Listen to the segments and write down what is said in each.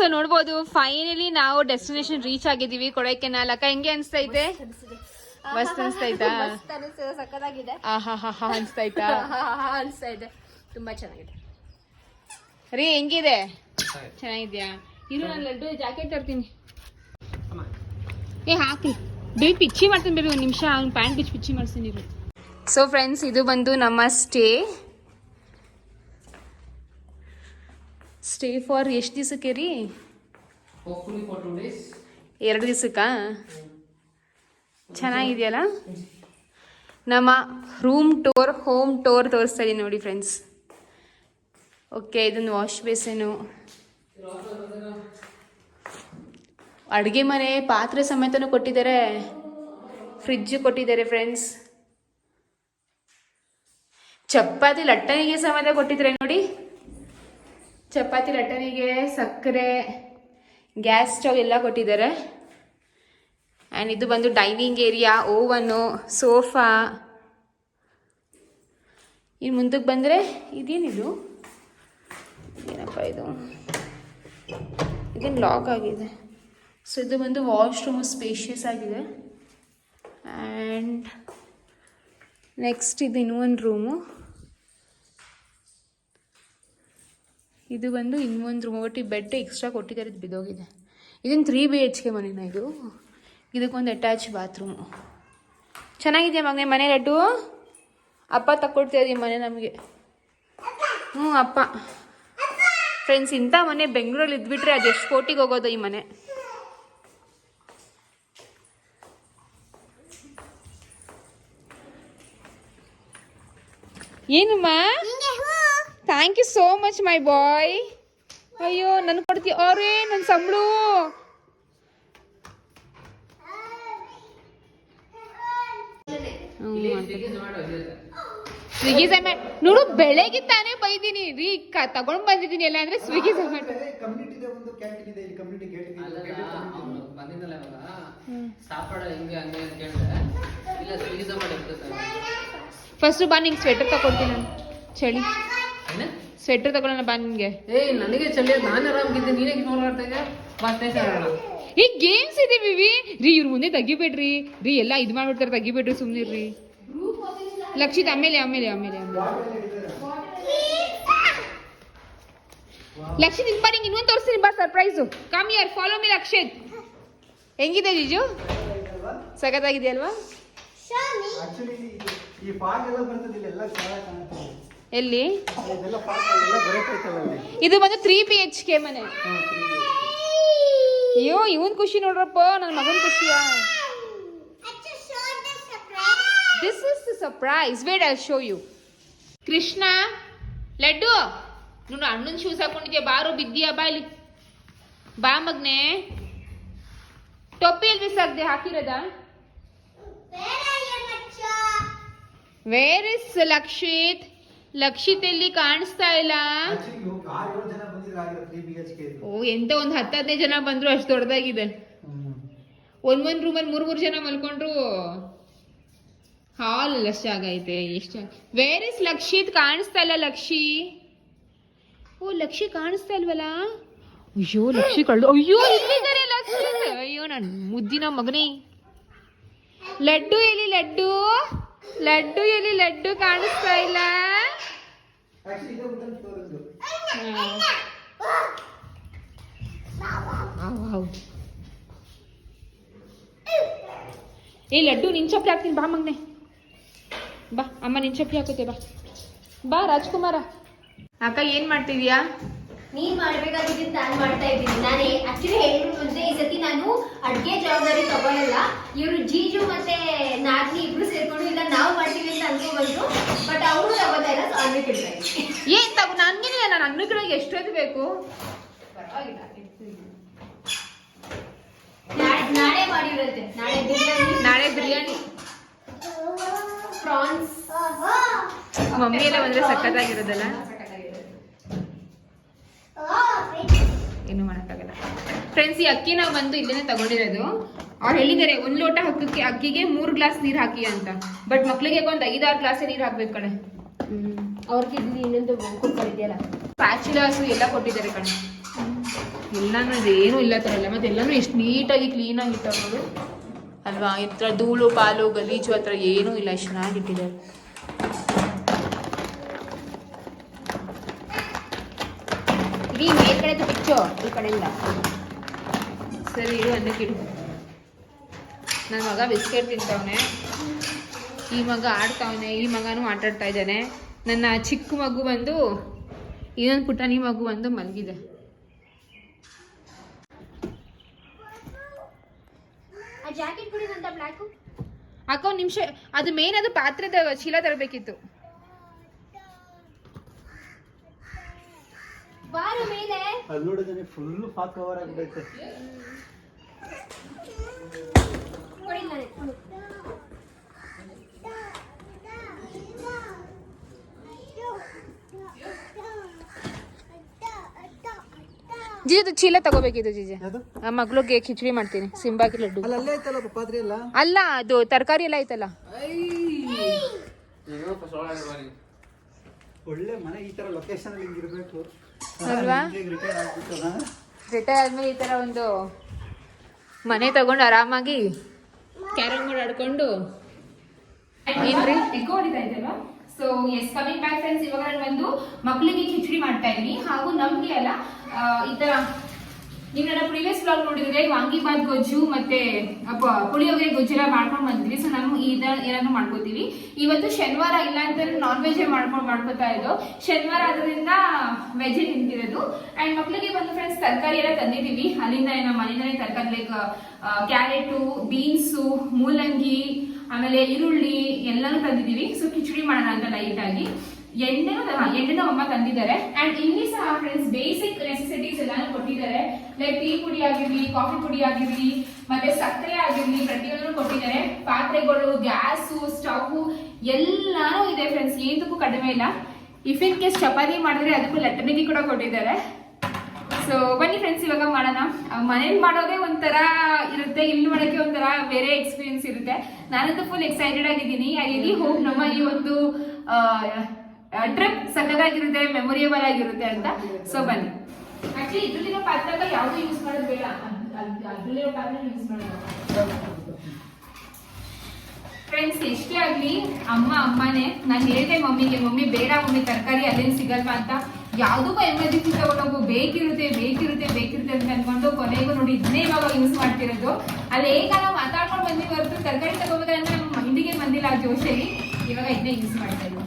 Friends ನೋಡ್ಬೋದು finally ನಾವು destination reach ಆಗಿದ್ದೀವಿ ಕೊಡೈಕೆನಾಲ್. ಅಕ್ಕ ಹೆಂಗೆ ಅನ್ಸ್ತೈತೆ ಮಸ್ತ್ ಅನ್ಸ್ತೈತಾ ಹಾ ಅನ್ಸ್ತೈತಾ ಅನಿಸ್ತಾ ಇದೆ? ತುಂಬಾ ಚೆನ್ನಾಗಿದೆ. ರೀ ಹೆಂಗಿದೆ? ಚೆನ್ನಾಗಿದ್ಯಾ? ಇರು ನಾನು ಲಡ್ಡು ಜಾಕೆಟ್ ತರ್ತೀನಿ. ಏ ಹಾಕಿ. ಬೇಗ ಪಿಚ್ಚಿ ಮಾಡ್ತೀನಿ ಬೇಬಿ ಒಂದು ನಿಮಿಷ ಅವ್ನು ಪ್ಯಾಂಟ್ ಬಿಚ್ಚಿ ಪಿಚ್ಚಿ ಮಾಡ್ತೀನಿ ಇರು. ಸೊ ಫ್ರೆಂಡ್ಸ್ ಇದು ಬಂದು ನಮ್ಮ ಸ್ಟೇ ಸ್ಟೇ ಫಾರ್ ಎಷ್ಟು ದಿವಸಕ್ಕೆ ರೀ. ಎರಡು ದಿವಸಕ್ಕಾ? ಚೆನ್ನಾಗಿದೆಯಲ್ಲ? ನಮ್ಮ ರೂಮ್ ಟೋರ್ ಹೋಮ್ ಟೋರ್ ತೋರಿಸ್ತಾ ಇದ್ದೀನಿ ನೋಡಿ ಫ್ರೆಂಡ್ಸ್ ಓಕೆ ಇದೊಂದು ವಾಶ್ ಬೇಸನು ಅಡುಗೆ ಮನೆ ಪಾತ್ರೆ ಸಮೇತನೂ ಕೊಟ್ಟಿದ್ದಾರೆ. ಫ್ರಿಜ್ಜು ಕೊಟ್ಟಿದ್ದಾರೆ ಫ್ರೆಂಡ್ಸ್ ಚಪಾತಿ ಲಟ್ಟಣಿಗೆ ಸಮೇತ ಕೊಟ್ಟಿದ್ದಾರೆ ನೋಡಿ. ಚಪಾತಿ ಲಟ್ಟಣಿಗೆ ಸಕ್ಕರೆ ಗ್ಯಾಸ್ ಸ್ಟವ್ ಎಲ್ಲ ಕೊಟ್ಟಿದ್ದಾರೆ. ಆ್ಯಂಡ್ ಇದು ಬಂದು ಡೈನಿಂಗ್ ಏರಿಯಾ ಓವನು ಸೋಫಾ ಇನ್ನು ಮುಂದಕ್ಕೆ ಬಂದರೆ ಇದೇನಿದು? ಏನಪ್ಪ ಇದು? ಇದೇನು ಲಾಕ್ ಆಗಿದೆ. ಸೊ ಇದು ಬಂದು ವಾಶ್ರೂಮು ಸ್ಪೇಷಿಯಸ್ ಆಗಿದೆ. ಆ್ಯಂಡ್ ನೆಕ್ಸ್ಟ್ ಇದು ಇನ್ನೊಂದು ರೂಮು ಇದು ಬಂದು ಇನ್ನೊಂದು ರೂಮೋಟಿ ಬೆಡ್ ಎಕ್ಸ್ಟ್ರಾ ಕೊಟ್ಟಿದ್ದಾರೆ, ಇದು ಬಿದ್ದೋಗಿದೆ. ಇದನ್ನು ತ್ರೀ ಬಿ ಎಚ್ ಕೆ ಮನೆನ ಇದು? ಇದಕ್ಕೊಂದು ಅಟ್ಯಾಚ್ ಬಾತ್ರೂಮು ಚೆನ್ನಾಗಿದೆಯಾ ಮಗನೇ ಮನೆ ಲಡ್ಡು? ಅಪ್ಪ ತಕ್ಕೊಡ್ತಾ ಈ ಮನೆ ನಮಗೆ? ಹ್ಞೂ, ಅಪ್ಪ. ಫ್ರೆಂಡ್ಸ್ ಇಂಥ ಮನೆ ಬೆಂಗಳೂರಲ್ಲಿ ಇದ್ಬಿಟ್ರೆ ಅದು ಎಷ್ಟು ಕೋಟಿಗೆ ಹೋಗೋದು ಈ ಮನೆ? ಏನಮ್ಮ? Thank you so much my boy ಅಯ್ಯೋ ನನ್ ಕೊಡ್ತೀಯ ಅವ್ರೇ ನನ್ನ ಸಂಬಳು ಸ್ವಿಗ್ಗಿ ಝೊಮ್ಯಾಟೊ ನೋಡು ಬೆಳಗ್ಗೆ ತಾನೇ ಬೈದೀನಿ ರೀ ಕ ತಗೊಂಡ್ ಬಂದಿದ್ದೀನಿ ಎಲ್ಲ ಅಂದ್ರೆ ಸ್ವಿಗ್ಗಿ ಝೊಮ್ಯಾಟೊ ಫಸ್ಟ್ ಬಾ ನಿಂಗೆ ಸ್ವೆಟರ್ ತಗೊಡ್ತೀನಿ ನಾನು ಚಳಿ ಸ್ವೆಟರ್ ತಗೊಳ್ಳೋಣ ಬಾ ನಿನ್ಗೆ. ಏ ನನಗೆ ಚಳಿ ನಾನು ಆರಾಮಾಗಿದ್ದೆ ನೀನೇ ಇಗ್ನೋರ್ ಮಾಡ್ತಾ ಇದ್ದೆ ಮತ್ತೆ ಹೇಳೋಣ ಈ ಗೇಮ್ಸ್ ಇದೆ ವಿವಿ. ರೀ ಇವ್ರ ಮುಂದೆ ತೆಗಿಬೇಡ್ರಿ. ರೀ ಎಲ್ಲ ಇದು ಮಾಡ್ಬಿಡ್ತಾರೆ ತೆಗಿಬೇಡ್ರಿ ರೀ ಲಕ್ಷಿತ್ ಆಮೇಲೆ ಆಮೇಲೆ ಆಮೇಲೆ ಲಕ್ಷಿತ್ ಇಲ್ಲಿ ಬಾ ನಿಂಗೆ ಇನ್ನೊಂದು ತೋರಿಸ್ತೀನಿ. ಬಾ surprise come here follow me Lakshit. ಹೆಂಗಿದೆ ಜಿಜು? ಸಖತ್ತಾಗಿದೆಯಲ್ವಾ? ಆಕ್ಚುಲಿ ಈ ಪಾರ್ಕ್ ಎಲ್ಲ ಬರ್ತದಿಲ್ಲ ಎಲ್ಲ ಚೆನ್ನಾಗಿ ಕಾಣುತ್ತೆ. ಎಲ್ಲಿ? ಇದು ಬಂದು ತ್ರೀ ಬಿ ಎಚ್ ಕೆ ಮನೆ. ಅಯ್ಯೋ ಇವನ್ ಖುಷಿ ನೋಡ್ರಪ್ಪ ನನ್ನ ಮಗನ ಖುಷಿಯಾ? This is the surprise wait I show you Krishna laddu? ನೀನು ಅಣ್ಣನ ಶೂಸ್ ಹಾಕೊಂಡಿದ್ಯಾ? ಬಾರು ಬಿದ್ದೀಯಾ? ಬಾ ಇಲ್ಲಿ. ಬಾ ಮಗ್ನೆ. ಟೊಪ್ಪಿ ಎಲ್ಲಿ ಬಿಸಾಕ್ದೆ? ಹಾಕಿರೋದ? ವೇರ್ ಇಸ್ ಲಕ್ಷಿತ್ ಲಕ್ಷಿತ್ ಎಲ್ಲಿ ಕಾಣಿಸ್ತಾ ಇಲ್ಲ. ಓ ಎಂತ ಒಂದ್ ಹತ್ತು ಹದಿನೈದು ಜನ ಬಂದ್ರು ಅಷ್ಟು ದೊಡ್ಡದಾಗಿದೆ ಹ್ಮ್. ಒಂದ್ ರೂಮನ್ ರೂಮಲ್ಲಿ ಮೂರ್ ಮೂರ್ ಜನ ಮಲ್ಕೊಂಡ್ರು. ಹಾಲ್ ಲಕ್ಷ ಜಾಗ ಐತೆ ಎಷ್ಟು ವೇರ್ ಇಸ್ ಲಕ್ಷಿತ್? ಕಾಣಿಸ್ತಾ ಇಲ್ಲ ಲಕ್ಷಿ. ಓ ಲಕ್ಷಿ ಕಾಣಿಸ್ತಾ ಇಲ್ವಲ್ಲ? ಅಯ್ಯೋ ಲಕ್ಷಿ ಕಳ್ದು ಅಯ್ಯೋ ಇಲ್ಲಿದ್ದಾರೆ ಲಕ್ಷಿತ್. ಅಯ್ಯೋ ನಾನು ಮುದ್ದಿನ ಮಗನೇ. ಲಡ್ಡು ಎಲ್ಲಿ ಲಡ್ಡು? ಲಡ್ಡು ಎಲ್ಲಿ ಲಡ್ಡು ಕಾಣಿಸ್ತಾ ಇಲ್ಲ Actually, ಇದೇ ಊಟದ ತೋರಿದ್ದು. ಏ ಲಡ್ಡು ನಿನ್ ಚಪ್ಪಲಿ ಹಾಕ್ತೀನಿ ಬಾ ಮಗ್ನೆ ಬಾ ಅಮ್ಮ ನಿನ್ ಚಪ್ಪಲಿ ಹಾಕುತ್ತೆ ಬಾ ಬಾ ರಾಜ್ಕುಮಾರ ಅಕ್ಕ ಏನ್ ಮಾಡ್ತಿದ್ಯಾ ನೀನ್ ಮಾಡ್ಬೇಕಾಗಿದ್ದು ನಾನು ಮಾಡ್ತಾ ಇದ್ದೀನಿ. ನಾನು ಆಕ್ಚುಲಿ ಹೇಳಿದ್ರು ಮುಂದೆ ಈ ಸತಿ ನಾನು ಅಡ್ಗೆ ಜವಾಬ್ದಾರಿ ತಗೊಳ್ಳಲ್ಲ ಇವರು ಜೀಜು ಮತ್ತೆ ನಾಗ್ನಿ ಇಬ್ರು ಸೇರ್ಕೊಂಡು ಇಲ್ಲ ನಾವು ಮಾಡ್ತೀವಿ ಅಂತ ಅನ್ಕೊಂಡ್ಬಂದ್ರು ಬಟ್ ಅವರು ತಗೋತಾ ಇಲ್ಲ ಅನ್ನ ಕೇಳ್ತಾ ಏನ್ ತಗೋ ನನ್ಗೇನಿಲ್ಲ ನಾನು ಅನ್ನ ಅನ್ನಕ್ಕೆ ಎಷ್ಟೊತ್ತು ಬೇಕು? ನಾಳೆ ಮಾಡಿರುತ್ತೆ ನಾಳೆ ಬಿರಿಯಾನಿ. ನಾಳೆ ಬಿರಿಯಾನಿ. ಪ್ರಾನ್ಸ್. ಮಮ್ಮಿ ಎಲ್ಲ ಬಂದ್ರೆ ಸಖತ್ತಾಗಿರೋದಲ್ಲ? ಏನು ಮಾಡೋಕ್ಕಾಗಲ್ಲ. ಫ್ರೆಂಡ್ಸ್ ಈ ಅಕ್ಕಿ ನಾವು ಬಂದು ಇಲ್ಲೇನೆ ತಗೊಂಡಿರೋದು. ಅವ್ರು ಹೇಳಿದ್ದಾರೆ ಒಂದು ಲೋಟ ಹಕ್ಕಕ್ಕೆ ಅಕ್ಕಿಗೆ ಮೂರು ಗ್ಲಾಸ್ ನೀರು ಹಾಕಿ ಅಂತ. ಬಟ್ ಮಕ್ಳಿಗೆ ಒಂದು ಐದಾರು ಗ್ಲಾಸ್ ನೀರು ಹಾಕ್ಬೇಕು ಕಣೆ. ಅವ್ರಿಗೆ ಇಲ್ಲಿ ಇನ್ನೊಂದು ಕುತ್ಕೊಂಡಿದ್ಯಲ್ಲ ಪ್ಯಾಚುಲಾಸು ಎಲ್ಲ ಕೊಟ್ಟಿದ್ದಾರೆ ಕಣೆ. ಎಲ್ಲಾನು ಏನು ಇಲ್ಲ ತರಲ್ಲ ಇಲ್ಲ ಮತ್ತೆ ಎಲ್ಲಾನು ಎಷ್ಟು ನೀಟಾಗಿ ಕ್ಲೀನಾಗಿ ಇಟ್ಟವರು ಅಲ್ವಾ? ಈ ಥರ ಧೂಳು ಪಾಲು ಗಲೀಜು ಆ ಥರ ಏನೂ ಇಲ್ಲ. ಎಷ್ಟು ಚೆನ್ನಾಗಿ ಬಿಚ್ಚು ಈ ಕಡೆಯಿಂದ. ಸರಿ ಇದು ಅನ್ನಕ್ಕೆ ಇಡು ನನ್ನ ಮಗ ಬಿಸ್ಕೆಟ್ ತಿಂತವನೆ. ಈ ಮಗ ಆಡ್ತಾವನೆ ಈ ಮಗನೂ ಆಟಾಡ್ತಾ ಇದ್ದಾನೆ. ನನ್ನ ಚಿಕ್ಕ ಮಗು ಬಂದು ಇನ್ನೊಂದು ಪುಟಾಣಿ ಮಗು ಬಂದು ಮಲಗಿದೆ. ಹಾಕೋ ನಿಮಿಷ. ಅದು ಮೇನ್ ಅದು ಪಾತ್ರೆ ಚೀಲ ತರಬೇಕಿತ್ತು. ಬಾರು ಮೇಲೆ ಅಲ್ಲಿ ನೋಡಿದ್ರೆ ಫುಲ್ ಫಾತ್ ಕವರ್ ಆಗ್ಬಿಟ್ಟೈತೆ ಜಿಜು ಚೀಲ ತಗೋಬೇಕಿತ್ತು ಜೀಜೆ. ಆ ಮಗ್ಳಿಗೆ ಖಿಚಡಿ ಮಾಡ್ತೀನಿ ಸಿಂಬಾಕಿ ಲಡ್ಡು. ಅಲ್ಲ ಅಲ್ಲೇ ಐತಲ್ಲ ಪಾತ್ರೆ ಎಲ್ಲ? ಅಲ್ಲ ಅದು ತರಕಾರಿ ಎಲ್ಲ ಐತಲ್ಲ. ಏನೋ ಸೊಳ್ಳೆ ಬಾರಿ ಒಳ್ಳೆ ಮನೆ ಈ ತರ ಲೊಕೇಶನ್ ಅಲ್ಲಿ ಹಿಂಗಿರ್ಬೇಕು. ಅಲ್ವಾ? ರಿಟೈರ್ ಆದ್ಮೇಲೆ ಈ ತರ ಒಂದು ಮನೆ ತಗೊಂಡು ಆರಾಮಾಗಿ ಕ್ಯಾರಮ್ ಬೋರ್ಡ್ ಆಡ್ಕೊಂಡು ಏನ್ರಿ? So yes coming back friends ಇವಾಗ ನಾನು ಒಂದು ಮಕ್ಕಳಿಗೆ ಕಿಚಡಿ ಮಾಡ್ತಾ ಇದ್ದೀನಿ. ಹಾಗೂ ನಮ್ಗೆ ಅಲ್ಲ ಈ ತರ ನೀವು ನನ್ನ ಪ್ರೀವಿಯಸ್ ಬ್ಲಾಗ್ ನೋಡಿದ್ರೆ ವಾಂಗಿಬಾತ್ ಗೊಜ್ಜು ಮತ್ತೆ ಪುಳಿಯೋಗರೆ ಗೊಜ್ಜೆಲ್ಲ ಮಾಡ್ಕೊಂಡು ಬಂದ್ವಿ ಸೊ ನಾವು ಇದ ಏನಾದ್ರು ಮಾಡ್ಕೋತೀವಿ. ಇವತ್ತು ಶನಿವಾರ ಇಲ್ಲ ಅಂತ ನಾನ್ ವೆಜ್ ಮಾಡ್ಕೊಂಡು ಮಾಡ್ಕೋತಾ ಇದ್ದು. ಶನಿವಾರ ಆದ್ರಿಂದ ವೆಜ್ ತಿಂತಿರೋದು. ಅಂಡ್ ಮಕ್ಳಿಗೆ ಬಂದು ಫ್ರೆಂಡ್ಸ್ ತರಕಾರಿ ಎಲ್ಲ ತಂದಿದ್ದೀವಿ. ಅಲ್ಲಿಂದ ನಮ್ಮ ಮನೆಯಿಂದಲೇ ತರಕಾರಿ ಲೈಕ್ ಕ್ಯಾರೆಟು, ಬೀನ್ಸು, ಮೂಲಂಗಿ, ಆಮೇಲೆ ಈರುಳ್ಳಿ ಎಲ್ಲಾನು ತಂದಿದ್ದೀವಿ. ಸೊ ಕಿಚಡಿ ಮಾಡೋಣ ಅಂತ ಲೈಟ್ ಆಗಿ. ಎಣ್ಣೆನೂ ಹಾ, ಅಮ್ಮ ತಂದಿದ್ದಾರೆ. ಅಂಡ್ ಇಲ್ಲಿ ಸಹ ಫ್ರೆಂಡ್ಸ್ ಬೇಸಿಕ್ ನೆಸೆಸಿಟೀಸ್ ಎಲ್ಲಾನು ಕೊಟ್ಟಿದ್ದಾರೆ. ಲೈಕ್ ಟೀ ಪುಡಿ ಆಗಿರ್ಲಿ ಕಾಫಿ ಪುಡಿ ಆಗಿರ್ಲಿ ಮತ್ತೆ ಸಕ್ಕರೆ ಆಗಿರ್ಲಿ ಪ್ರತಿಯೊಂದನ್ನು ಕೊಟ್ಟಿದ್ದಾರೆ. ಪಾತ್ರೆಗಳು ಗ್ಯಾಸು ಸ್ಟವ್ ಎಲ್ಲಾನು ಇದೆ ಫ್ರೆಂಡ್ಸ್ ಏನಕ್ಕೂ ಕಡಿಮೆ ಇಲ್ಲ. ಇಫ್ ಇನ್ ಕೇಸ್ ಚಪಾತಿ ಮಾಡಿದ್ರೆ ಅದಕ್ಕೂ ಲಟ್ಟಣಿಗೆ ಕೂಡ ಕೊಟ್ಟಿದ್ದಾರೆ. ಸೊ ಬನ್ನಿ ಫ್ರೆಂಡ್ಸ್ ಇವಾಗ ಮಾಡೋಣ. ಮನೇಲಿ ಮಾಡೋದೇ ಒಂಥರ ಇರುತ್ತೆ ಇಲ್ಲಿ ಮಾಡೋಕೆ ಒಂಥರ ಬೇರೆ ಎಕ್ಸ್ಪೀರಿಯನ್ಸ್ ಇರುತ್ತೆ. ನಾನಂತೂ ಫುಲ್ ಎಕ್ಸೈಟೆಡ್ ಆಗಿದ್ದೀನಿ. ಐ ರಿಲಿ ಹೋಪ್ ನಮ್ಮ ಈ ಒಂದು ಟ್ರಿಪ್ ಸಕ್ಕದಾಗಿರುತ್ತೆ ಮೆಮೊರಿಯಬಲ್ ಆಗಿರುತ್ತೆ ಅಂತ. ಸೊ ಬನ್ನಿ. ಆಕ್ಚುಲಿ ಇದ್ರಲ್ಲಿರೋ ಪಾತ್ರೆ ಯಾವುದು ಯೂಸ್ ಮಾಡೋದು ಬೇಡ. ಅದ್- ಅದ್- ಅದ್ರಲ್ಲಿರೋ ಪಾತ್ರೆ ಯೂಸ್ ಮಾಡೋದು ಫ್ರೆಂಡ್ಸ್ ಎಷ್ಟೇ ಆಗ್ಲಿ ಅಮ್ಮ ಅಮ್ಮನೇ ನಾನು ಹೇಳಿದೆ ಮಮ್ಮಿಗೆ ಮಮ್ಮಿ ಬೇಡ ಮಮ್ಮಿ ತರಕಾರಿ ಅಲ್ಲೇನು ಸಿಗಲ್ವಾ ಅಂತ. ಯಾವುದಕ್ಕೂ ಎಮರ್ಜೆನ್ಸಿ ತಗೊಂಡೋಗು ಬೇಕಿರುತ್ತೆ ಬೇಕಿರುತ್ತೆ ಬೇಕಿರುತ್ತೆ ಅಂತ ಅನ್ಕೊಂಡು ಕೊನೆಗೂ ನೋಡಿ ಇದನ್ನೇ ಇವಾಗ ಯೂಸ್ ಮಾಡ್ತಿರೋದು. ಅಲ್ಲಿ ಈಗ ನಾವು ಮಾತಾಡ್ಕೊಂಡು ಬಂದಿ ಹೊರತು ತರಕಾರಿ ತಗೋಬೇಕಂದ್ರೆ ನಮ್ಮ ಮೈಂಡಿಗೆ ಬಂದಿಲ್ಲ ಆ ಜೋಶಲ್ಲಿ. ಇವಾಗ ಇದನ್ನೇ ಯೂಸ್ ಮಾಡ್ತಾ ಇದ್ದೀವಿ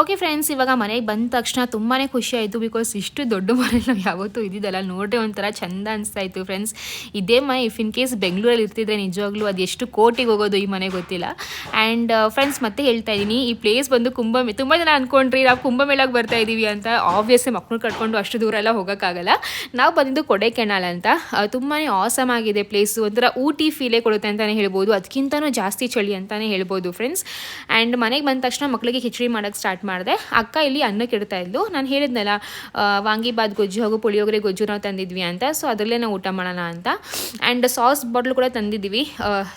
ಓಕೆ ಫ್ರೆಂಡ್ಸ್ ಇವಾಗ ಮನೆಗೆ ಬಂದ ತಕ್ಷಣ ತುಂಬಾ ಖುಷಿ ಆಯಿತು ಬಿಕಾಸ್ ಇಷ್ಟು ದೊಡ್ಡ ಮನೆ ನಾವು ಯಾವತ್ತೂ ಇದ್ದಿದ್ದಲ್ಲ. ನೋಡ್ರೆ ಒಂಥರ ಚಂದ ಅನಿಸ್ತಾ ಇತ್ತು ಫ್ರೆಂಡ್ಸ್ ಇದೇ ಮನೆ ಇಫ್ ಇನ್ ಕೇಸ್ ಬೆಂಗಳೂರಲ್ಲಿ ಇರ್ತಿದ್ರೆ ನಿಜವಾಗ್ಲೂ ಅದು ಎಷ್ಟು ಕೋಟಿಗೆ ಹೋಗೋದು ಈ ಮನೆ ಗೊತ್ತಿಲ್ಲ. ಆ್ಯಂಡ್ ಫ್ರೆಂಡ್ಸ್ ಮತ್ತೆ ಹೇಳ್ತಾ ಇದ್ದೀನಿ, ಈ ಪ್ಲೇಸ್ ಬಂದು ಕುಂಭಮೇ ತುಂಬ ಜನ ಅಂದ್ಕೊಂಡ್ರಿ ನಾವು ಕುಂಭಮೇಳಕ್ಕೆ ಬರ್ತಾ ಇದ್ದೀವಿ ಅಂತ. ಆಬ್ವಿಯಸ್ಲಿ ಮಕ್ಕಳು ಕಟ್ಕೊಂಡು ಅಷ್ಟು ದೂರ ಎಲ್ಲ ಹೋಗೋಕ್ಕಾಗಲ್ಲ. ನಾವು ಬಂದಿದ್ದು ಕೊಡೈಕೆನಾಲ್ ಅಂತ. ತುಂಬಾ ಆಸಮ್ ಆಗಿದೆ ಪ್ಲೇಸು ಒಂಥರ ಊಟಿ ಫೀಲೇ ಕೊಡುತ್ತೆ ಅಂತಲೇ ಹೇಳ್ಬೋದು. ಅದಕ್ಕಿಂತನೂ ಜಾಸ್ತಿ ಚಳಿ ಅಂತಲೇ ಹೇಳ್ಬೋದು ಫ್ರೆಂಡ್ಸ್ ಆ್ಯಂಡ್ ಮನೆಗೆ ಬಂದ ತಕ್ಷಣ ಮಕ್ಕಳಿಗೆ ಕಿಚಡಿ ಮಾಡೋಕ್ಕೆ ಸ್ಟಾರ್ಟ್ ಮಾಡಿದೆ. ಅಕ್ಕ ಇಲ್ಲಿ ಅನ್ನಕ್ಕೆ ಇಡ್ತಾ ಇದ್ಲು. ನಾನು ಹೇಳಿದ್ನಲ್ಲ ವಾಂಗಿಬಾದ್ ಗೊಜ್ಜು ಹಾಗೂ ಪುಳಿಯೋಗರೆ ಗೊಜ್ಜು ನಾವು ತಂದಿದ್ವಿ ಅಂತ. ಸೊ ಅದರಲ್ಲೇ ನಾವು ಊಟ ಮಾಡೋಣ ಅಂತ. ಆ್ಯಂಡ್ ಸಾಸ್ ಬಾಟ್ಲು ಕೂಡ ತಂದಿದ್ದೀವಿ.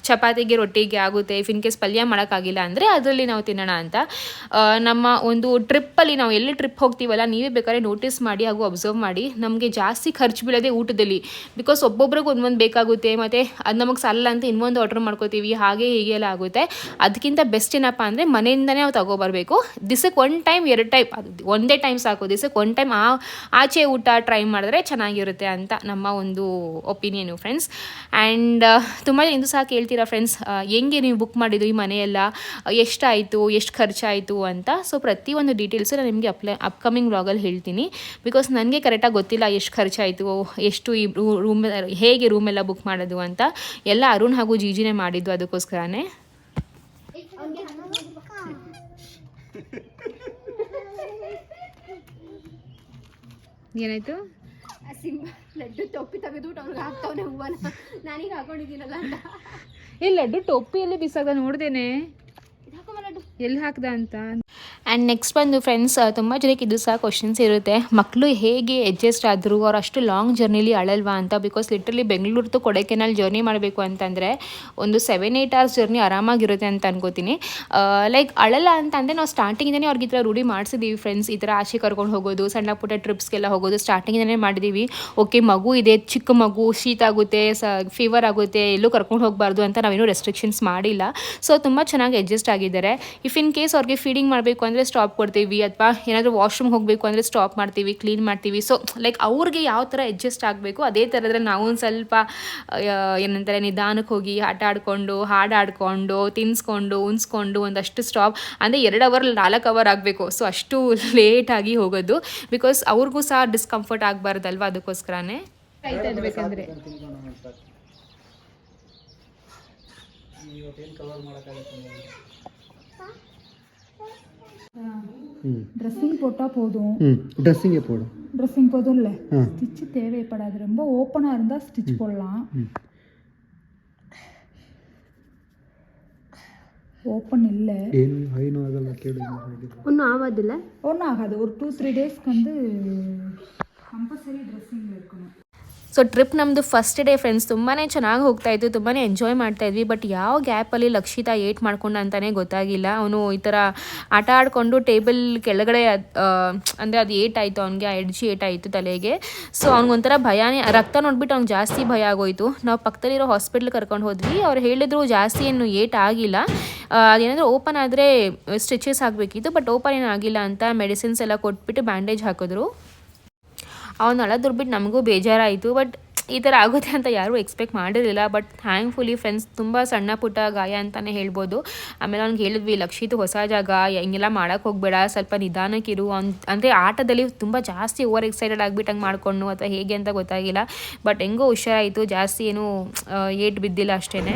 ಚಪಾತಿಗೆ ರೊಟ್ಟಿಗೆ ಆಗುತ್ತೆ. ಇಫ್ ಇನ್ ಕೇಸ್ ಪಲ್ಯ ಮಾಡೋಕ್ಕಾಗಿಲ್ಲ ಅಂದರೆ ಅದರಲ್ಲಿ ನಾವು ತಿನ್ನೋಣ ಅಂತ. ನಮ್ಮ ಒಂದು ಟ್ರಿಪ್ಪಲ್ಲಿ ನಾವು ಎಲ್ಲಿ ಟ್ರಿಪ್ ಹೋಗ್ತೀವಲ್ಲ, ನೀವೇ ಬೇಕಾದ್ರೆ ನೋಟಿಸ್ ಮಾಡಿ ಹಾಗೂ ಅಬ್ಸರ್ವ್ ಮಾಡಿ. ನಮಗೆ ಜಾಸ್ತಿ ಖರ್ಚು ಬೀಳೋದೇ ಊಟದಲ್ಲಿ. ಬಿಕಾಸ್ ಒಬ್ಬೊಬ್ರಿಗೆ ಒಂದೊಂದು ಬೇಕಾಗುತ್ತೆ. ಮತ್ತು ಅದು ನಮಗೆ ಸಲ್ಲ ಅಂತ ಇನ್ನೊಂದು ಆರ್ಡ್ರ್ ಮಾಡ್ಕೋತೀವಿ. ಹಾಗೆ ಹೀಗೆ ಎಲ್ಲ ಆಗುತ್ತೆ. ಅದಕ್ಕಿಂತ ಬೆಸ್ಟ್ ಏನಪ್ಪ ಅಂದರೆ ಮನೆಯಿಂದನೇ ನಾವು ತಗೊಬರ್ಬೇಕು. ದಿಸಕ್ಕೆ ಒನ್ ಟೈಮ್ ಎರಡು ಟೈಮ್ ಅದು. ಒಂದೇ ಟೈಮ್ ಸಾಕು, ದಿವಸಕ್ಕೆ ಒನ್ ಟೈಮ್ ಆ, ಆಚೆ ಊಟ ಟ್ರೈ ಮಾಡಿದ್ರೆ ಚೆನ್ನಾಗಿರುತ್ತೆ ಅಂತ ನಮ್ಮ ಒಂದು ಒಪಿನಿಯನು ಫ್ರೆಂಡ್ಸ್ ಆ್ಯಂಡ್ ತುಂಬ ಇಂದು ಸಹ ಕೇಳ್ತೀರಾ ಫ್ರೆಂಡ್ಸ್ ಹೆಂಗೆ ನೀವು ಬುಕ್ ಮಾಡಿದ್ದು ಈ ಮನೆಯೆಲ್ಲ? ಎಷ್ಟಾಯಿತು ಎಷ್ಟು ಖರ್ಚಾಯಿತು ಅಂತ? ಸೊ ಪ್ರತಿಯೊಂದು ಡೀಟೇಲ್ಸು ನಾನು ನಿಮಗೆ ಅಪ್ಲೈ ಅಪ್ಕಮಿಂಗ್ ವ್ಲಾಗಲ್ಲಿ ಹೇಳ್ತೀನಿ. ಬಿಕಾಸ್ ನನಗೆ ಕರೆಕ್ಟಾಗಿ ಗೊತ್ತಿಲ್ಲ ಎಷ್ಟು ಖರ್ಚಾಯಿತು, ಎಷ್ಟು ಈ ರೂಮ್ ಹೇಗೆ ರೂಮೆಲ್ಲ ಬುಕ್ ಮಾಡೋದು ಅಂತ. ಎಲ್ಲ ಅರುಣ್ ಹಾಗೂ ಜೀಜಿನೇ ಮಾಡಿದ್ದು ಅದಕ್ಕೋಸ್ಕರನೇ. ಏನಾಯಿತು? ಸಿಂಬ ಲಡ್ಡು ಟೊಪ್ಪಿ ತೆಗೆದ್ಬಿಟ್ಟು ಅವ್ರಿಗೆ ಹಾಕ್ತವನೆ ಹೂವನ. ನಾನೀಗ ಹಾಕೊಂಡಿದ್ದೀನಲ್ಲ ಅಂತ. ಇಲ್ಲ ಲಡ್ಡು ಟೊಪ್ಪಿಯಲ್ಲಿ ಬಿಸಾಗ ನೋಡ್ದೇನೆ. ಎಲ್ಲಿ ಹಾಕ್ದ ಅಂತ? ಆ್ಯಂಡ್ ನೆಕ್ಸ್ಟ್ ಬಂದು ಫ್ರೆಂಡ್ಸ್ ತುಂಬ ಜನಕ್ಕೆ ಇದು ಸಹ ಕ್ವಶನ್ಸ್ ಇರುತ್ತೆ. ಮಕ್ಕಳು ಹೇಗೆ ಅಡ್ಜಸ್ಟ್ ಆದರು, ಅವ್ರು ಅಷ್ಟು ಲಾಂಗ್ ಜರ್ನಿಲಿ ಅಳಲ್ವಾ ಅಂತ? Because literally Bengaluru to Kodaikanal journey ಮಾಡಬೇಕು ಅಂತಂದರೆ ಒಂದು ಸೆವೆನ್ ಏಯ್ಟ್ ಅವರ್ಸ್ ಜರ್ನಿ ಆರಾಮಾಗಿರುತ್ತೆ ಅಂತ ಅನ್ಕೋತೀನಿ. ಲೈಕ್ ಅಳಲ್ಲ ಅಂತ ಅಂದರೆ ನಾವು ಸ್ಟಾರ್ಟಿಂಗಿಂದನೇ ಅವ್ರಿಗೆ ಈ ಥರ ರೂಢಿ ಮಾಡಿಸಿದ್ದೀವಿ ಫ್ರೆಂಡ್ಸ್ ಈ ಥರ ಆಚೆ ಕರ್ಕೊಂಡು ಹೋಗೋದು, ಸಣ್ಣ ಪುಟ್ಟ ಟ್ರಿಪ್ಸ್ಗೆಲ್ಲ ಹೋಗೋದು ಸ್ಟಾರ್ಟಿಂಗಿಂದನೇ ಮಾಡಿದ್ದೀವಿ ಓಕೆ ಮಗು ಇದೆ, ಚಿಕ್ಕ ಮಗು, ಶೀತ ಆಗುತ್ತೆ, ಸ ಫೀವರ್ ಆಗುತ್ತೆ, ಎಲ್ಲೂ ಕರ್ಕೊಂಡು ಹೋಗಬಾರ್ದು ಅಂತ ನಾವೇನು ರೆಸ್ಟ್ರಿಕ್ಷನ್ಸ್ ಮಾಡಿಲ್ಲ. ಸೊ ತುಂಬ ಚೆನ್ನಾಗಿ ಅಡ್ಜಸ್ಟ್ ಆಗಿದ್ದಾರೆ. ಇಫ್ ಇನ್ ಕೇಸ್ ಅವ್ರಿಗೆ ಫೀಡಿಂಗ್ ಮಾಡಬೇಕು ಅಂದರೆ ಸ್ಟಾಪ್ ಕೊಡ್ತೀವಿ ಅಥವಾ ಏನಾದರೂ ವಾಶ್ರೂಮ್ ಹೋಗಬೇಕು ಅಂದರೆ ಸ್ಟಾಪ್ ಮಾಡ್ತೀವಿ ಕ್ಲೀನ್ ಮಾಡ್ತೀವಿ. ಸೊ ಲೈಕ್ ಅವ್ರಿಗೆ ಯಾವ ಥರ ಅಡ್ಜಸ್ಟ್ ಆಗಬೇಕು ಅದೇ ಥರದ್ರೆ ನಾವು ಒಂದು ಸ್ವಲ್ಪ ಏನಂತಾರೆ ನಿಧಾನಕ್ಕೆ ಹೋಗಿ ಆಟ ಆಡ್ಕೊಂಡು ಹಾಡು ಆಡಿಕೊಂಡು ತಿನ್ಸ್ಕೊಂಡು ಉನ್ಸ್ಕೊಂಡು ಒಂದಷ್ಟು ಸ್ಟಾಪ್ ಅಂದರೆ ಎರಡು ಅವರ್ ನಾಲ್ಕು ಅವರ್ ಆಗಬೇಕು. ಸೊ ಅಷ್ಟು ಲೇಟಾಗಿ ಹೋಗೋದು. ಬಿಕಾಸ್ ಅವ್ರಿಗೂ ಸಹ ಡಿಸ್ಕಂಫರ್ಟ್ ಆಗಬಾರ್ದಲ್ವ ಅದಕ್ಕೋಸ್ಕರನೇ? ತಿಳ್ಕೊಂಡು ಇವತ್ತೇನು ಕವರ್ ಮಾಡೋಕ್ಕಾಗತ್ತೆ ட்ரெஸ்ஸிங் போட்டால் போதும். ட்ரெஸ்ஸிங்கே போடும். ட்ரெஸ்ஸிங் போதும் இல்லை ஸ்டிச்சு தேவைப்படாது. ரொம்ப ஓப்பனாக இருந்தால் ஸ்டிச் போடலாம். ஓப்பன் இல்லை. ஒன்றும் ஆகாதுல்ல ஒன்றும் ஆகாது. ஒரு டூ த்ரீ டேஸ்க்கு வந்து கம்பல்சரி ட்ரெஸ்ஸிங்கில் இருக்கணும். ಸೊ ಟ್ರಿಪ್ ನಮ್ಮದು ಫಸ್ಟ್ ಡೇ ಫ್ರೆಂಡ್ಸ್ ತುಂಬಾ ಚೆನ್ನಾಗಿ ಹೋಗ್ತಾ ಇತ್ತು ತುಂಬಾ ಎಂಜಾಯ್ ಮಾಡ್ತಾ ಇದ್ವಿ. ಬಟ್ ಯಾವ ಗ್ಯಾಪಲ್ಲಿ ಲಕ್ಷಿತ ಏಟ್ ಮಾಡ್ಕೊಂಡ ಅಂತಲೇ ಗೊತ್ತಾಗಿಲ್ಲ. ಅವನು ಈ ಥರ ಆಟ ಆಡಿಕೊಂಡು ಟೇಬಲ್ ಕೆಳಗಡೆ ಅಂದರೆ ಅದು ಏಟಾಯಿತು ಅವನಿಗೆ ಆ ಎಡ್ಜಿ ಏಟಾಯಿತು ತಲೆಗೆ. ಸೊ ಅವ್ನಿಗೊಂಥರ ಭಯನೇ, ರಕ್ತ ನೋಡ್ಬಿಟ್ಟು ಅವ್ನಿಗೆ ಜಾಸ್ತಿ ಭಯ ಆಗೋಯ್ತು. ನಾವು ಪಕ್ಕದಲ್ಲಿರೋ ಹಾಸ್ಪಿಟ್ಲ್ ಕರ್ಕೊಂಡು ಹೋದ್ವಿ. ಅವ್ರು ಹೇಳಿದ್ರು ಜಾಸ್ತಿ ಏನು ಏಟ್ ಆಗಿಲ್ಲ. ಅದೇನಾದರೂ ಓಪನ್ ಆದರೆ ಸ್ಟಿಚಸ್ ಆಗಬೇಕಿತ್ತು ಬಟ್ ಓಪನ್ ಏನೂ ಆಗಿಲ್ಲ ಅಂತ ಮೆಡಿಸಿನ್ಸ್ ಎಲ್ಲ ಕೊಟ್ಬಿಟ್ಟು ಬ್ಯಾಂಡೇಜ್ ಹಾಕಿದ್ರು. ಅವ್ನು ದುಡ್ಬಿಟ್ಟು ನಮಗೂ ಬೇಜಾರಾಯಿತು ಬಟ್ ಈ ಥರ ಆಗುತ್ತೆ ಅಂತ ಯಾರೂ ಎಕ್ಸ್ಪೆಕ್ಟ್ ಮಾಡಿರಲಿಲ್ಲ. ಬಟ್ ಥ್ಯಾಂಕ್ಫುಲಿ ಫ್ರೆಂಡ್ಸ್ ತುಂಬ ಸಣ್ಣ ಪುಟ್ಟ ಗಾಯ ಅಂತಲೇ ಹೇಳ್ಬೋದು. ಆಮೇಲೆ ಅವ್ನಿಗೆ ಹೇಳಿದ್ವಿ, ಲಕ್ಷಿತ್ ಹೊಸ ಜಾಗ, ಹಿಂಗೆಲ್ಲ ಮಾಡೋಕ್ಕೆ ಹೋಗಬೇಡ, ಸ್ವಲ್ಪ ನಿಧಾನಕ್ಕಿರು ಅವ್ನು ಅಂದರೆ ಆಟದಲ್ಲಿ ತುಂಬ ಜಾಸ್ತಿ ಓವರ್ ಎಕ್ಸೈಟೆಡ್ ಆಗಿಬಿಟ್ಟು ಹಂಗೆ ಮಾಡಿಕೊಂಡು ಅಥವಾ ಹೇಗೆ ಅಂತ ಗೊತ್ತಾಗಿಲ್ಲ. ಬಟ್ ಹೆಂಗೋ ಹುಷಾರಾಯಿತು, ಜಾಸ್ತಿ ಏನು ಏಟ್ ಬಿದ್ದಿಲ್ಲ ಅಷ್ಟೇ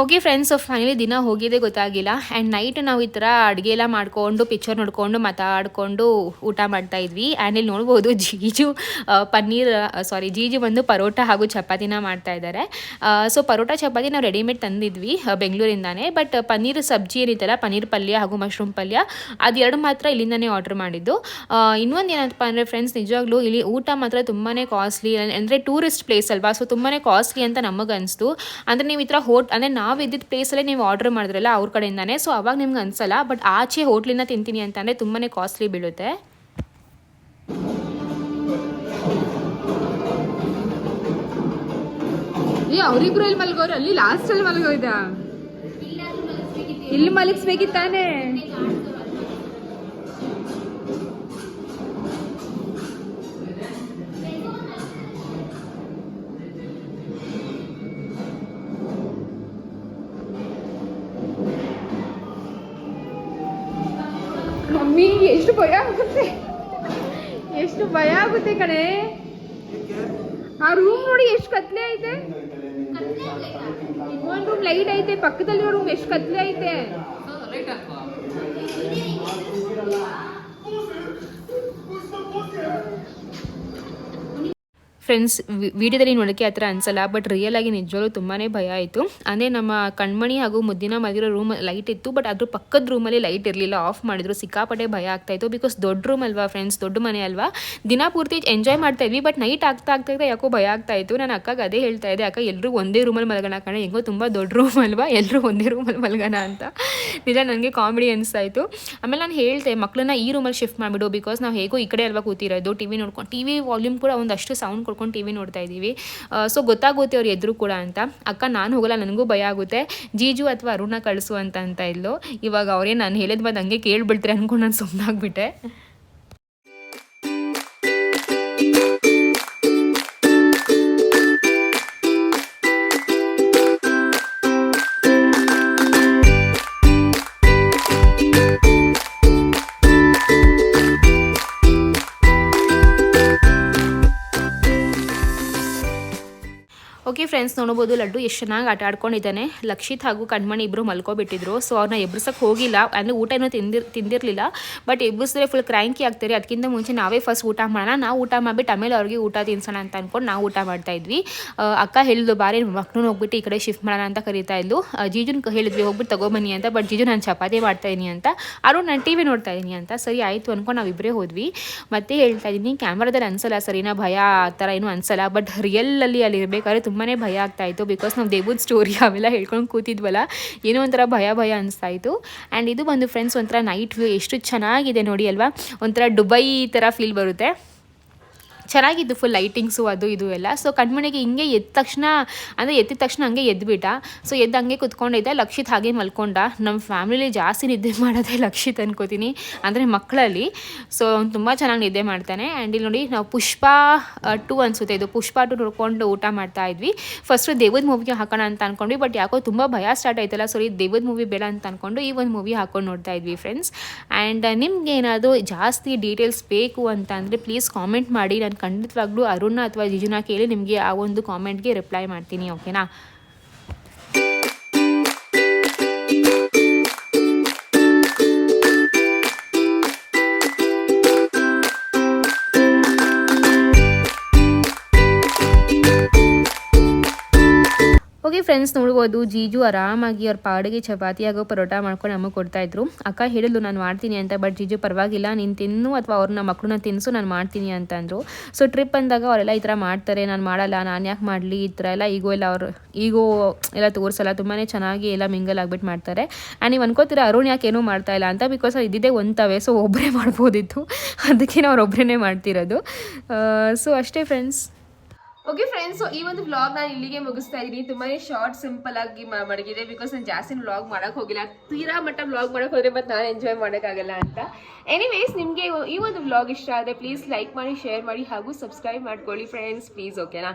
ಓಕೆ ಫ್ರೆಂಡ್ಸ್ ಫೈನಲಿ ದಿನ ಹೋಗಿದೆ, ಗೊತ್ತಾಗಿಲ್ಲ. ಆ್ಯಂಡ್ ನೈಟ್ ನಾವು ಈ ಥರ ಅಡುಗೆ ಎಲ್ಲ ಮಾಡಿಕೊಂಡು ಪಿಕ್ಚರ್ ನೋಡಿಕೊಂಡು, ಮಾತಾಡಿಕೊಂಡು ಊಟ ಮಾಡ್ತಾ ಇದ್ವಿ. ಆ್ಯಂಡ್ ಇಲ್ಲಿ ನೋಡ್ಬೋದು ಜೀಜು ಪನ್ನೀರ್ ಸಾರಿ ಜೀಜು ಬಂದು ಪರೋಟ ಹಾಗೂ ಚಪಾತಿನ ಮಾಡ್ತಾ ಇದ್ದಾರೆ. ಸೊ ಪರೋಟ, ಚಪಾತಿ ನಾವು ರೆಡಿಮೇಡ್ ತಂದಿದ್ವಿ ಬೆಂಗಳೂರಿಂದಾನೆ. ಬಟ್ ಪನ್ನೀರ್ ಸಬ್ಜಿ ಏನಿತ್ತಲ್ಲ ಪನ್ನೀರ್ ಪಲ್ಯ ಹಾಗೂ ಮಶ್ರೂಮ್ ಪಲ್ಯ ಅದೆರಡು ಮಾತ್ರ ಇಲ್ಲಿಂದನೇ ಆರ್ಡರ್ ಮಾಡಿದ್ದು. ಇನ್ನೊಂದು ಏನಪ್ಪ ಅಂದರೆ ಫ್ರೆಂಡ್ಸ್ ನಿಜವಾಗ್ಲೂ ಇಲ್ಲಿ ಊಟ ಮಾತ್ರ ತುಂಬಾ ಕಾಸ್ಟ್ಲಿ ಅಂದರೆ ಟೂರಿಸ್ಟ್ ಪ್ಲೇಸ್ ಅಲ್ವಾ? ಸೊ ತುಂಬಾ ಕಾಸ್ಟ್ಲಿ ಅಂತ ನಮಗನ್ನಿಸ್ತು ಅಂದರೆ ನೀವು ಈ ಥರ ಹೋಟ್ ಅಂದರೆ ನಾವು ಇದ್ದಿದ್ದ ಪ್ಲೇಸಲ್ಲೇ ನೀವು ಆರ್ಡರ್ ಮಾಡಿದ್ರಲ್ಲ ಅವ್ರ ಕಡೆಯಿಂದಾನೆ. ಸೊ ಅವಾಗ ನಿಮ್ಗೆ ಅನ್ಸಲ್ಲ ಬಟ್ ಆಚೆ ಹೋಟ್ಲಿಂದ ತಿಂತೀನಿ ಅಂತಂದರೆ ತುಂಬಾ ಕಾಸ್ಟ್ಲಿ ಬೀಳುತ್ತೆ. ಏ ಅವರಿಬ್ರು ಇಲ್ಲಿ ಮಲಗೋರು? ಅಲ್ಲಿ ಲಾಸ್ಟ್ ಅಲ್ಲಿ ಮಲಗೋಯ್ದ? ಇಲ್ಲಿ ಮಲಗಿಸ್ಬೇಕಿತ್ತಾನೆ? ಮಮ್ಮಿ ಎಷ್ಟು ಭಯ ಆಗುತ್ತೆ? ಎಷ್ಟು ಭಯ ಆಗುತ್ತೆ ಕಣೆ? ಆ ರೂಮ್ ನೋಡಿ ಎಷ್ಟು ಕತ್ಲೆ ಐತೆ? ಒಂದು ರೂಮ್ ಲೈಟ್ ಐತೆ ಪಕ್ಕದಲ್ಲಿ ರೂಮ್ ಎಷ್ಟು ಕತ್ಲೆ ಐತೆ? ಫ್ರೆಂಡ್ಸ್ ವಿಡಿಯೋದಲ್ಲಿ ನೋಡೋಕ್ಕೆ ಆ ಥರ ಅನಿಸಲ್ಲ ಬಟ್ ರಿಯಲ್ ಆಗಿ ನಿಜವಾಗ್ಲೂ ತುಂಬಾ ಭಯ ಆಯಿತು. ಅಂದರೆ ನಮ್ಮ ಕಣ್ಮಣಿ ಹಾಗೂ ಮುದ್ದಿನ ಮಗಿರೋ ರೂಮ್ ಲೈಟ್ ಇತ್ತು ಬಟ್ ಅದ್ರ ಪಕ್ಕದ ರೂಮಲ್ಲಿ ಲೈಟ್ ಇರಲಿಲ್ಲ ಆಫ್ ಮಾಡಿದ್ರು. ಸಿಕ್ಕಾಪಟ್ಟೆ ಭಯ ಆಗ್ತಾ ಇತ್ತು ಬಿಕಾಸ್ ದೊಡ್ಡ ರೂಮ್ ಅಲ್ವಾ ಫ್ರೆಂಡ್ಸ್ ದೊಡ್ಡ ಮನೆ ಅಲ್ವಾ? ದಿನ ಪೂರ್ತಿ ಎಂಜಾಯ್ ಮಾಡ್ತಾ ಇದ್ವಿ ಬಟ್ ನೈಟ್ ಆಗ್ತಾ ಆಗ್ತಾ ಇದ್ದಾಗ ಯಾಕೋ ಭಯ ಆಗ್ತಾ ಇತ್ತು. ನಾನು ಅಕ್ಕಗೆ ಅದೇ ಹೇಳ್ತಾ ಇದ್ದೆ, ಅಕ್ಕ ಎಲ್ಲರೂ ಒಂದೇ ರೂಮಲ್ಲಿ ಮಲಗೋಣ ಕಣೆ, ಹೆಂಗೋ ತುಂಬ ದೊಡ್ಡ ರೂಮ್ ಅಲ್ವಾ ಎಲ್ಲರೂ ಒಂದೇ ರೂಮಲ್ಲಿ ಮಲಗೋಣ ಅಂತ. ನಿಜ ನನಗೆ ಕಾಮಿಡಿ ಅನಿಸ್ತಾ ಇತ್ತು ಆಮೇಲೆ ನಾನು ಹೇಳ್ತೆ ಮಕ್ಕಳನ್ನ ಈ ರೂಮಲ್ಲಿ ಶಿಫ್ಟ್ ಮಾಡಿಬಿಡು ಬಿಕಾಸ್ ನಾವು ಹೇಗೋ ಈ ಕಡೆ ಅಲ್ವಾ ಕೂತಿರೋದು ಟಿ ವಿ ನೋಡ್ಕೊಂಡು ಟಿ ವಿ ವಾಲ್ಯೂಮ್ ಕೂಡ ಒಂದಷ್ಟು ಸೌಂಡ್ ಕೊಡ್ಕೊಂಡು ಟಿ ವಿ ನೋಡ್ತಾ ಇದ್ದೀವಿ. ಸೊ ಗೊತ್ತಾಗುತ್ತೆ ಅವ್ರು ಎದುರು ಕೂಡ ಅಂತ. ಅಕ್ಕ, ನಾನು ಹೋಗಲ್ಲ, ನನಗೂ ಭಯ ಆಗುತ್ತೆ. ಜೀಜು ಅಥವಾ ಅರುಣ ಕಳಿಸು ಅಂತ ಅಂತ ಇಲ್ಲೋ ಇವಾಗ ಅವರೇ ನಾನು ಹೇಳಿದ್ ಬಂದು ಹಂಗೆ ಕೇಳಿಬಿಡ್ತಾರೆ ಅಂದ್ಕೊಂಡು ನಾನು ಸುಮ್ಮನಾಗ್ಬಿಟ್ಟೆ ಫ್ರೆಂಡ್ಸ್ ನೋಡ್ಬೋದು, ಲಡ್ಡು ಎಷ್ಟು ಚೆನ್ನಾಗಿ ಆಟ ಆಡ್ಕೊಂಡಿದ್ದಾನೆ. ಲಕ್ಷಿತ್ ಹಾಗೂ ಕಣ್ಮಣಿ ಇಬ್ಬರು ಮಲ್ಕೊಬಿಟ್ಟಿದ್ರು. ಸೊ ಅವ್ರನ್ನ ಎಬ್ರಿಸಕ್ಕೆ ಹೋಗಿಲ್ಲ. ಅಂದರೆ ಊಟ ಏನೂ ತಿಂದಿರ್ ತಿಂದಿರಲಿಲ್ಲ. ಬಟ್ ಎಬ್ಬಿಸಿದ್ರೆ ಫುಲ್ ಕ್ರ್ಯಾಂಕಿ ಆಗ್ತಾರೆ. ಅದಕ್ಕಿಂತ ಮುಂಚೆ ನಾವೇ ಫಸ್ಟ್ ಊಟ ಮಾಡೋಣ. ನಾವು ಊಟ ಮಾಡಿಬಿಟ್ಟು ಆಮೇಲೆ ಅವ್ರಿಗೆ ಊಟ ತಿನ್ಸೋಣ ಅಂತ ಅಂದ್ಕೊಂಡು ನಾವು ಊಟ ಮಾಡ್ತಾ ಇದ್ವಿ. ಅಕ್ಕ ಹೇಳಿದ್ದು ಬಾರಿ ಮಕ್ಕಳು ಹೋಗ್ಬಿಟ್ಟು ಈ ಕಡೆ ಶಿಫ್ಟ್ ಮಾಡೋಣ ಅಂತ ಕರೀತಾ ಇದ್ಲು. ಜೀಜುನ್ ಹೇಳಿದ್ವಿ ಹೋಗ್ಬಿಟ್ಟು ತಗೊಬನ್ನಿ ಅಂತ. ಬಟ್ ಜೀಜು ನಾನು ಚಪಾತಿ ಮಾಡ್ತಾ ಇದೀನಿ ಅಂತ. ಆದರೂ ನಾನು ಟಿ ವಿ ನೋಡ್ತಾ ಇದ್ದೀನಿ ಅಂತ. ಸರಿ, ಆಯಿತು ಅಂದ್ಕೊಂಡು ನಾವಿಬ್ಬರೇ ಹೋದ್ವಿ. ಮತ್ತೆ ಹೇಳ್ತಾ ಇದ್ದೀನಿ ಕ್ಯಾಮ್ರಾದಲ್ಲಿ ಅನ್ಸಲ್ಲ ಸರಿನಾ ಭಯ? ಆ ಥರ ಏನು ಅನ್ಸಲ್ಲ. ಬಟ್ ರಿಯಲಲ್ಲಿ ಅಲ್ಲಿ ಇರಬೇಕಾದ್ರೆ ತುಂಬಾ ಭಯ ಆಗ್ತಾ ಇತ್ತು ಬಿಕಾಸ್ ನಾವು ದೇವದ ಸ್ಟೋರಿ ಅವೆಲ್ಲ ಹೇಳ್ಕೊಂಡು ಕೂತಿದ್ವಲ್ಲ, ಏನೋ ಒಂಥರ ಭಯ ಭಯ ಅನಿಸ್ತಾ ಇತ್ತು. ಆ್ಯಂಡ್ ಇದು ಬಂದು ಫ್ರೆಂಡ್ಸ್ ಒಂಥರ ನೈಟ್ ವ್ಯೂ ಎಷ್ಟು ಚೆನ್ನಾಗಿದೆ ನೋಡಿ ಅಲ್ವಾ? ಒಂಥರ ದುಬೈ ಥರ ಫೀಲ್ ಬರುತ್ತೆ. ಚೆನ್ನಾಗಿತ್ತು ಫುಲ್ ಲೈಟಿಂಗ್ಸು ಅದು ಇದು ಎಲ್ಲ. ಸೊ ಕಣ್ಮಣಿಗೆ ಹಿಂಗೆ ಎದ್ದ ತಕ್ಷಣ, ಅಂದರೆ ಎತ್ತಿದ ತಕ್ಷಣ ಹಂಗೆ ಎದ್ದುಬಿಟ್ಟ ಸೊ ಎದ್ದು ಹಂಗೆ ಕುತ್ಕೊಂಡಿದ್ದೆ ಲಕ್ಷಿತ್ ಹಾಗೆ ಮಲ್ಕೊಂಡ. ನಮ್ಮ ಫ್ಯಾಮಿಲಿ ಜಾಸ್ತಿ ನಿದ್ದೆ ಮಾಡೋದೇ ಲಕ್ಷಿತ್ ಅನ್ಕೋತೀನಿ. ಅಂದರೆ ಮಕ್ಕಳಲ್ಲಿ ಸೊ ಅವ್ನು ತುಂಬ ಚೆನ್ನಾಗಿ ನಿದ್ದೆ ಮಾಡ್ತಾನೆ. ಆ್ಯಂಡ್ ಇಲ್ಲಿ ನೋಡಿ, ನಾವು ಪುಷ್ಪ ಟು ಅನಿಸುತ್ತೆ. ಇದು ಪುಷ್ಪ ಟು ನೋಡ್ಕೊಂಡು ಊಟ ಮಾಡ್ತಾ ಇದ್ವಿ. ಫಸ್ಟು ದೇವದ ಮೂವಿಗೆ ಹಾಕೋಣ ಅಂತ ಅಂದ್ಕೊಂಡ್ವಿ ಬಟ್ ಯಾಕೋ ತುಂಬ ಭಯ ಸ್ಟಾರ್ಟ್ ಆಯ್ತಲ್ಲ. ಸರಿ ದೇವದ ಮೂವಿ ಬೇಡ ಅಂತ ಅಂದ್ಕೊಂಡು ಈ ಒಂದು ಮೂವಿ ಹಾಕೊಂಡು ನೋಡ್ತಾ ಇದ್ವಿ ಫ್ರೆಂಡ್ಸ್ ಆ್ಯಂಡ್ ನಿಮ್ಗೆ ಏನಾದರೂ ಜಾಸ್ತಿ ಡೀಟೇಲ್ಸ್ ಬೇಕು ಅಂತ ಅಂದರೆ ಪ್ಲೀಸ್ ಕಾಮೆಂಟ್ ಮಾಡಿ. ನಾನು ಖಂಡಿತವಾಗ್ಲೂ ಅರುಣ ಅಥವಾ ಜಿಜುನ ಕೇಳಿ ನಿಮಗೆ ಆ ಒಂದು ಕಾಮೆಂಟ್ಗೆ ರಿಪ್ಲೈ ಮಾಡ್ತೀನಿ ಓಕೆನಾ ಫ್ರೆಂಡ್ಸ್ ನೋಡ್ಬೋದು, ಜೀಜು ಆರಾಮಾಗಿ ಅವ್ರ ಪಾಡಿಗೆ ಚಪಾತಿ ಹಾಗೂ ಪರೋಟ ಮಾಡ್ಕೊಂಡು ನಮಗೆ ಕೊಡ್ತಾ ಇದ್ರು. ಅಕ್ಕ ಹೇಳಿದ್ಲು ನಾನು ಮಾಡ್ತೀನಿ ಅಂತ ಬಟ್ ಜೀಜು ಪರವಾಗಿಲ್ಲ, ನೀನು ತಿನ್ನು ಅಥವಾ ಅವ್ರನ್ನ ಮಕ್ಕಳನ್ನ ತಿನ್ನಿಸು ನಾನು ಮಾಡ್ತೀನಿ ಅಂತಂದರು ಸೊ ಟ್ರಿಪ್ ಅಂದಾಗ ಅವರೆಲ್ಲ ಈ ಥರ ಮಾಡ್ತಾರೆ, ನಾನು ಮಾಡಲ್ಲ, ನಾನು ಯಾಕೆ ಮಾಡಲಿ, ಈ ಥರ ಎಲ್ಲ ಈಗೋ ಎಲ್ಲ ಅವರು ಈಗೋ ಎಲ್ಲ ತೋರಿಸಲ್ಲ ತುಂಬಾ ಚೆನ್ನಾಗಿ ಎಲ್ಲ ಮಿಂಗಲ್ ಆಗ್ಬಿಟ್ಟು ಮಾಡ್ತಾರೆ. ಆ್ಯಂಡ್ ನೀವು ಅನ್ಕೋತೀರ, ಅರುಣ್ ಯಾಕೆ ಏನೂ ಮಾಡ್ತಾ ಇಲ್ಲ ಅಂತ? ಬಿಕಾಸ್ ಇದ್ದಿದ್ದೇ ಒಂತವೆ ಸೊ ಒಬ್ಬರೇ ಮಾಡ್ಬೋದಿತ್ತು. ಅದಕ್ಕೆ ನಾವು ಒಬ್ಬರೇ ಮಾಡ್ತಿರೋದು. ಸೊ ಅಷ್ಟೇ ಫ್ರೆಂಡ್ಸ್ ಓಕೆ ಫ್ರೆಂಡ್ಸ್ ಈ ಒಂದು ವ್ಲಾಗ್ ನಾನು ಇಲ್ಲಿಗೆ ಮುಗಿಸ್ತಾ ಇದ್ದೀನಿ. ತುಂಬಾ ಶಾರ್ಟ್ ಸಿಂಪಲ್ ಆಗಿ ಮಡಗಿದೆ ಬಿಕಾಸ್ ನಾನು ಜಾಸ್ತಿ ವ್ಲಾಗ್ ಮಾಡಕ್ ಹೋಗಿಲ್ಲ. ತೀರಾ ಮಟ್ಟ ವ್ಲಾಗ್ ಮಾಡಕ್ ಹೋದ್ರೆ ಮತ್ತೆ ನಾನು ಎಂಜಾಯ್ ಮಾಡೋಕ್ಕಾಗಲ್ಲ ಅಂತ. ಎನಿವೇಸ್ ನಿಮಗೆ ಈ ಒಂದು ವ್ಲಾಗ್ ಇಷ್ಟ ಆದರೆ ಪ್ಲೀಸ್ ಲೈಕ್ ಮಾಡಿ ಶೇರ್ ಮಾಡಿ ಹಾಗೂ ಸಬ್ಸ್ಕ್ರೈಬ್ ಮಾಡ್ಕೊಳ್ಳಿ ಫ್ರೆಂಡ್ಸ್ ಪ್ಲೀಸ್ ಓಕೆನಾ